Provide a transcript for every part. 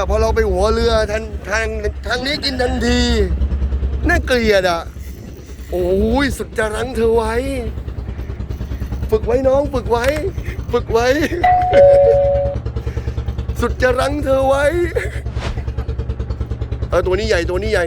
อะพอเราไปหัวเรือทางทางทางนี้กินทันทีน่าเกลียดอะโอ้ยสุดจะรั้งเธอไว้ ฝึกไว้น้องฝึกไว้ ฝึกไว้ สุดจะรั้งเธอไว้เออตัวนี้ใหญ่ตัวนี้ใหญ่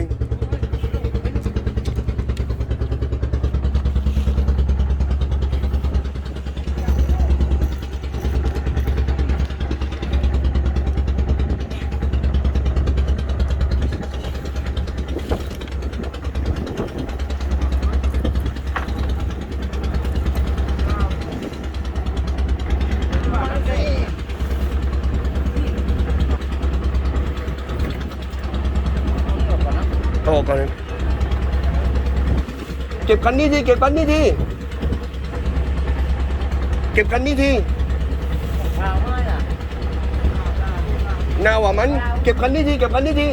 เอาออกก่อนเลย เก็บคันนี้ทีเก็บคันนี้ทีเก็บคันนี้ทีนาวอะมัน เก็บคันนี้ทีเก็บคันนี้ที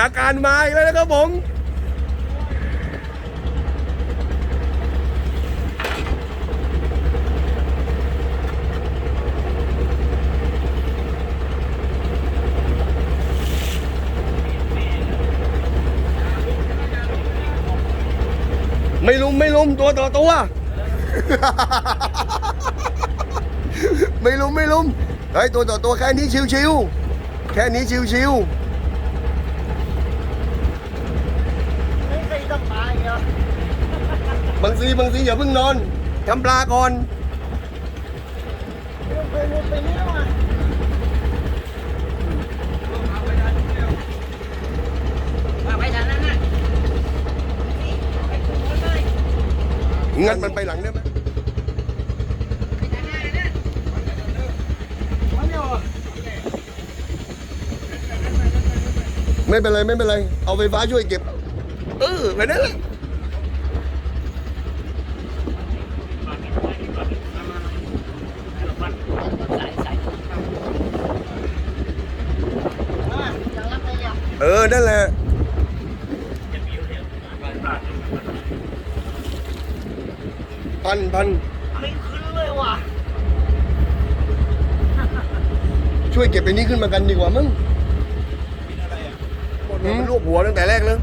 อาการมาอีกแล้วนะครับผม ไม่ลุมไม่ลุมตัวต่อตัว ไม่ลุมไม่ลุมเฮ้ยตัวต่อตัวแค่นี้ชิวๆแค่นี้ชิวๆไม่เคยต้องตายเหรอบางทีบางทีอย่าเพิ่งนอนทำปลาก่อนไม่เคยมุดไปนี่แล้ว งัดมันไปหลังได้ไหมมันเนี่ยไม่เป็นไรไม่เป็นไร เอาไฟฟ้าช่วยเก็บ เออไปนั้นแหละ อะจะรับไปยัง เออนั่นแหละ พันพันไม่ขึ้นเลยว่ะ ช่วยเก็บไอ้นี้ขึ้นมากันดีกว่ามั้งอืมลูกหัวตั้งแต่แรกเลย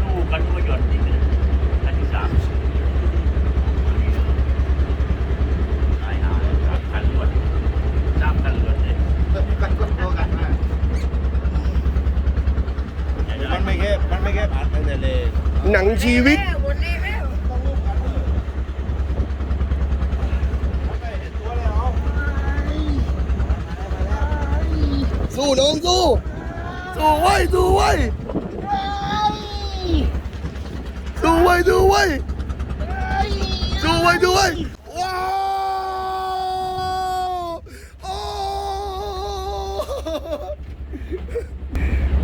ลูกกันก็หย่อนอีกนะอันที่สามตายหาสามคันรวดสามคันรวดเลยกันก็ตัวกันมากมันไม่แค่มันไม่แค่ผ่านตั้งแต่เลยหนังชีวิต สู้น้องสู้ สู้ไว้สู้ไว้สู้ไว้สู้ไว้สู้ไว้สู้ไว้ว้าวโอ้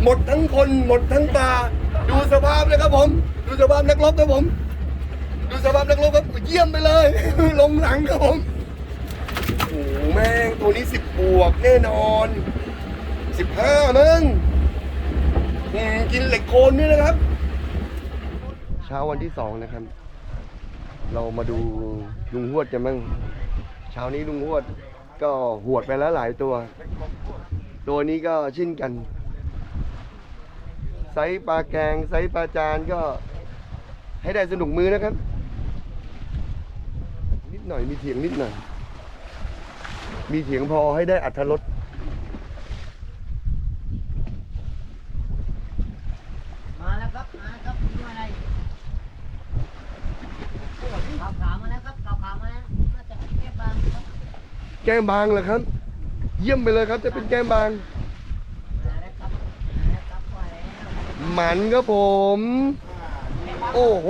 หมดทั้งคนหมดทั้งตาดูสภาพเลยครับผม ดูสภาพนักรบครับผม ดูสภาพนักรบครับเยี่ยมไปเลย ลงหลังครับผมโอ้แม่งตัวนี้สิบบวกแน่นอน สิบห้ามึงอืมกินเหล็กโคนด้วยนะครับ เช้าวันที่สองนะครับ เรามาดูลุงหวดกันบ้างเช้านี้ลุงหวดก็หวดไปแล้วหลายตัว ตัวนี้ก็เช่นกัน ไซส์ปลาแกง ไซส์ปลาจานก็ให้ได้สนุกมือนะครับ นิดหน่อยมีเถียงนิดหน่อย มีเถียงพอให้ได้อัธรส มาแล้วครับมาแล้วครับดูอะไรข่าวขามาแล้วครับข่าวขามาแล้วน่าจะแค่บางครับ แก้มบางเหรอครับ เยี่ยมไปเลยครับ จะเป็นแก้มบาง หมันครับผม โอ้โห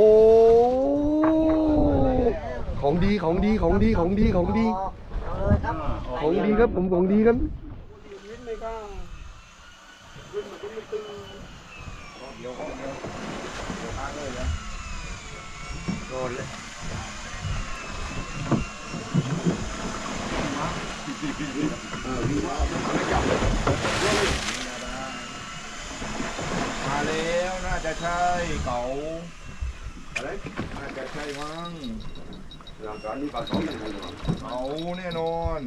ของดีของดีของดีของดีของดี ของดีครับผมของดีครับนอนเลย มาแล้วน่าจะใช่เก๋าอะไรน่าจะใช่มั้งหลังจากนี้ปากท้องยังไงบ้างเก๋าแน่นอน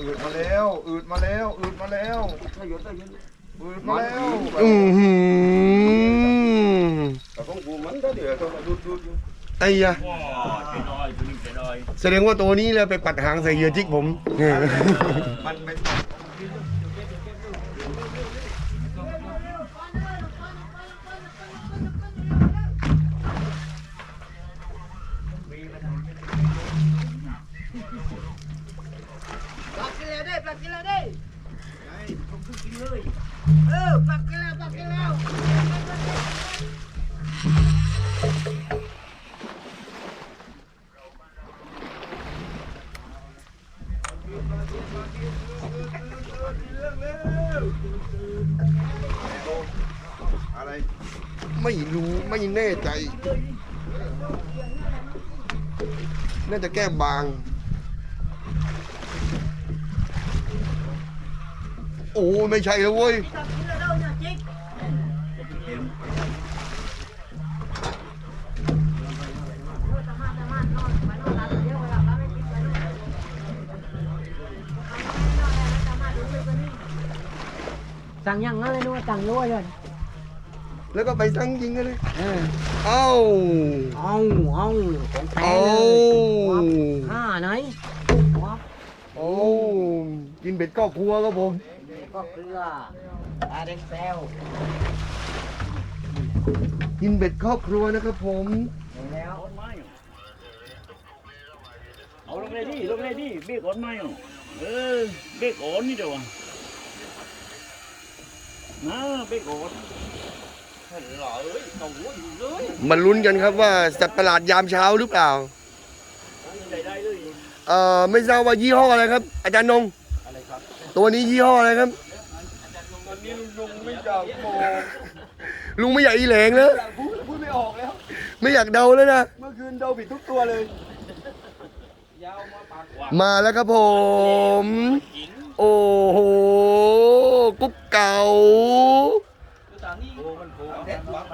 อืดมาแล้วอืดมาแล้วอืดมาแล้วอืดมาแล้วอือหือแต่ของกูมันก็เดี๋ยวต้องมาดูดูดู ไอ้ยะแสดงว่าตัวนี้เลยไปปัดหางใส่เหยื่อจิกผมมันเป็นปลักกินแล้วด้ปลักกินแล้วดิเลยเออปลักกินแล้วปลักกินแล้ว ไรไม่รู้ไม่แน่ใจ น่าจะแก้บาง โอ้ไม่ใช่แล้วเว้ยสั่งยังงั้นเลยนู้สั่งย้อยเลย แล้วก็ไปสั่งยิงกันเลยเออเอ้า เอาเอาของแท้เอ้าเลยห้าไหนวับโอ้กินเบ็ดก็ครัวครับผมก็เกลือตาเด็กแซวกินเบ็ดครอบครัวนะครับผมแล้วเอาลงเลยดิลงเลยดิเบรกอ่อนไหมอะเออเบรกอ่อนนี่เดี๋ยวอะนะเบรกอ่อน มาลุ้นกันครับว่าสัตว์ประหลาดยามเช้าหรือเปล่าได้ได้เลยเอ่อไม่ทราบว่ายี่ห้ออะไรครับ อาจารย์นงตัวนี้ยี่ห้ออะไรครับอันนี้ลุงไม่อยากบอกลุงไม่อยากอีแหลงแล้วพูดพูดไม่ออกแล้ว ไม่อยากเดาแล้วนะเมื่อคืนเดาผิดทุกตัวเลยมาแล้วครับผม โอ้โห กุ๊กเก่า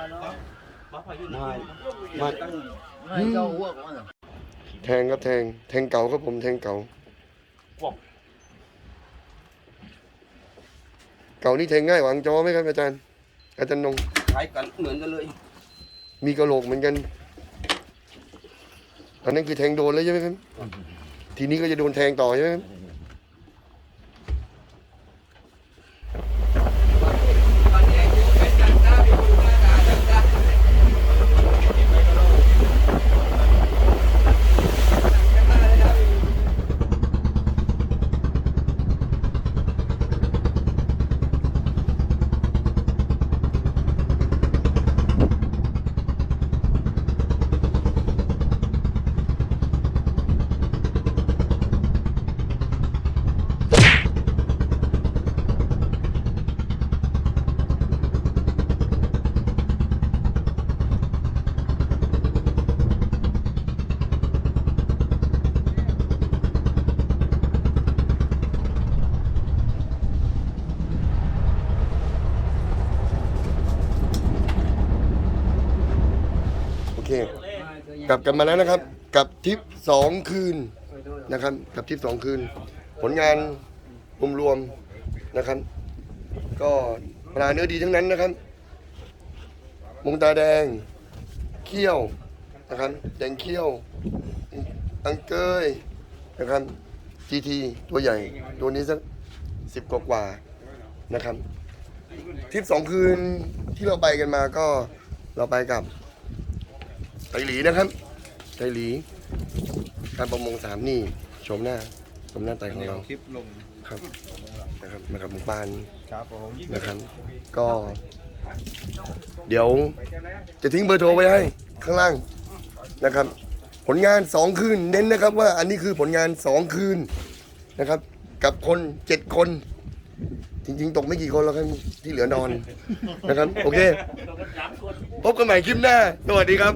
ไม่เจ้าหัวก่อนแทงครับแทง แทงเก่าครับผมแทงเก่า เก่านี่แทงง่ายหวังจอไหมครับอาจารย์ อาจารย์นง คล้ายกันเหมือนกันเลยมีกระโหลกเหมือนกัน อันนั้นคือแทงโดนแล้วใช่ไหมครับ ทีนี้ก็จะโดนแทงต่อใช่ไหมครับ เคกลับกันมาแล้วนะครับ กับทริปสองคืนนะครับ กับทริปสองคืน ผลงานรวมๆนะครับ ก็ปลาเนื้อดีทั้งนั้นนะครับมงตาแดง เขี้ยวนะครับแดงเขี้ยว อังเกยนะครับทีทีตัวใหญ่ ตัวนี้สักสิบกว่าๆนะครับทริปสองคืนที่เราไปกันมาก็เราไปกับ ไตหลีนะครับไตหลีการประมงสามนี่ชมหน้าชมหน้าไตของเราคลิปลงครับนะครับมากับหมู่บ้านครับผมนะครับ ก็ เดี๋ยวจะทิ้งเบอร์โทรไว้ให้ข้างล่างนะครับ ผลงานสองคืนเน้นนะครับว่าอันนี้คือผลงานสองคืนนะครับ กับคนเจ็ดคน จริง ๆ ตกไม่กี่คนแล้วครับที่เหลือนอนนะครับ โอเค พบกันใหม่คลิปหน้า สวัสดีครับ